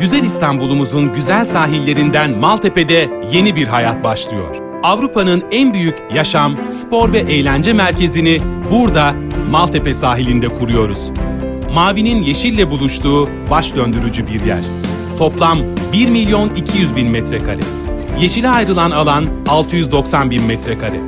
Güzel İstanbul'umuzun güzel sahillerinden Maltepe'de yeni bir hayat başlıyor. Avrupa'nın en büyük yaşam, spor ve eğlence merkezini burada Maltepe sahilinde kuruyoruz. Mavinin yeşille buluştuğu baş döndürücü bir yer. Toplam 1 milyon 200 bin metrekare. Yeşile ayrılan alan 690 bin metrekare.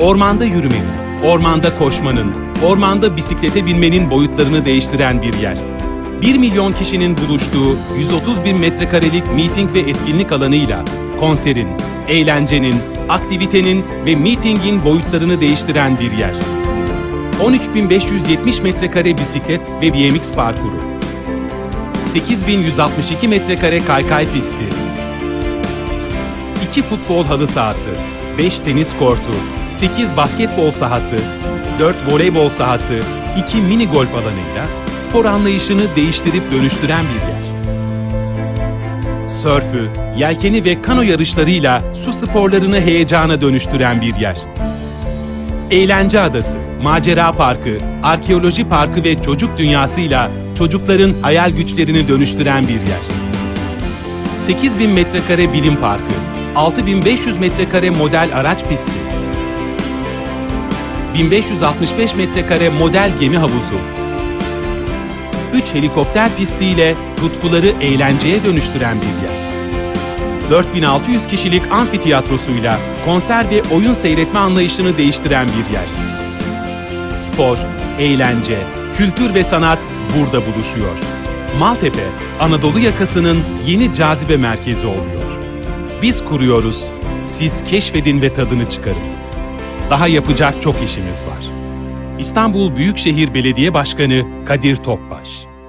Ormanda yürümenin, ormanda koşmanın, ormanda bisiklete binmenin boyutlarını değiştiren bir yer. 1 milyon kişinin buluştuğu 130 bin metrekarelik meeting ve etkinlik alanıyla konserin, eğlencenin, aktivitenin ve meetingin boyutlarını değiştiren bir yer. 13.570 metrekare bisiklet ve BMX parkuru, 8.162 metrekare kaykay pisti, 2 futbol halı sahası, 5 tenis kortu, 8 basketbol sahası, 4 voleybol sahası, 2 mini golf alanıyla spor anlayışını değiştirip dönüştüren bir yer. Sörfü, yelkeni ve kano yarışlarıyla su sporlarını heyecana dönüştüren bir yer. Eğlence Adası, Macera Parkı, Arkeoloji Parkı ve Çocuk Dünyası'yla çocukların hayal güçlerini dönüştüren bir yer. 8000 metrekare bilim parkı, 6500 metrekare model araç pisti, 1565 metrekare model gemi havuzu, 3 helikopter pistiyle tutkuları eğlenceye dönüştüren bir yer. 4600 kişilik amfitiyatrosuyla konser ve oyun seyretme anlayışını değiştiren bir yer. Spor, eğlence, kültür ve sanat burada buluşuyor. Maltepe, Anadolu yakasının yeni cazibe merkezi oluyor. Biz kuruyoruz, siz keşfedin ve tadını çıkarın. Daha yapacak çok işimiz var. İstanbul Büyükşehir Belediye Başkanı Kadir Topbaş